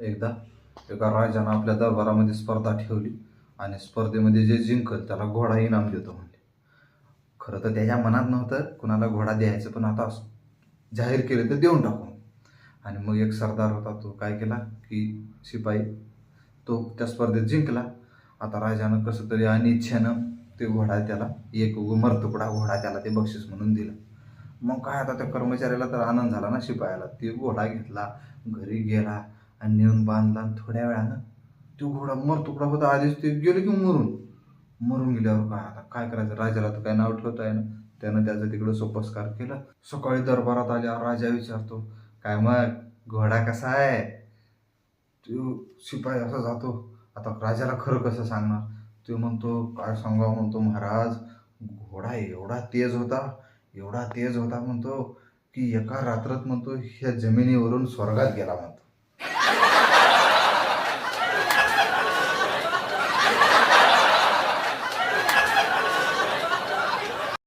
एकदा एका राजानं आपल्या दरबारामध्ये स्पर्धा ठेवली आणि स्पर्धेमध्ये जे जिंकल त्याला घोडा इनाम देतो म्हणले. खरं तर त्याच्या मनात नव्हतं कुणाला घोडा द्यायचं पण आता असं जाहीर केलं तर देऊन टाकू. आणि मग एक सरदार होता तो काय केला की शिपाई तो त्या स्पर्धेत जिंकला. आता राजानं कसं तरी अनिच्छेनं ते घोडा त्याला एक मरतुकडा घोडा त्याला ते बक्षीस म्हणून दिलं. मग काय आता त्या कर्मचाऱ्याला तर आनंद झाला ना शिपायाला. ते घोडा घेतला घरी गेला आणि नेऊन बांधला आणि थोड्या वेळानं तो घोडा मरतुकडा होता आधीच ते गेलं की मरून. मरून गेल्यावर काय आता काय करायचं? राजाला तर काय नाव ठेवता आहे ना त्यानं त्याचं तिकडं सोपस्कार केला. सकाळी दरबारात आल्यावर राजा विचारतो काय मग घोडा कसा आहे? तो शिपाई असा जातो आता राजाला खरं कसं सांगणार? तो म्हणतो काय सांगावं म्हणतो महाराज घोडा एवढा तेज होता एवढा तेज होता म्हणतो की एका रात्रात म्हणतो ह्या जमिनीवरून स्वर्गात गेला म्हणतो.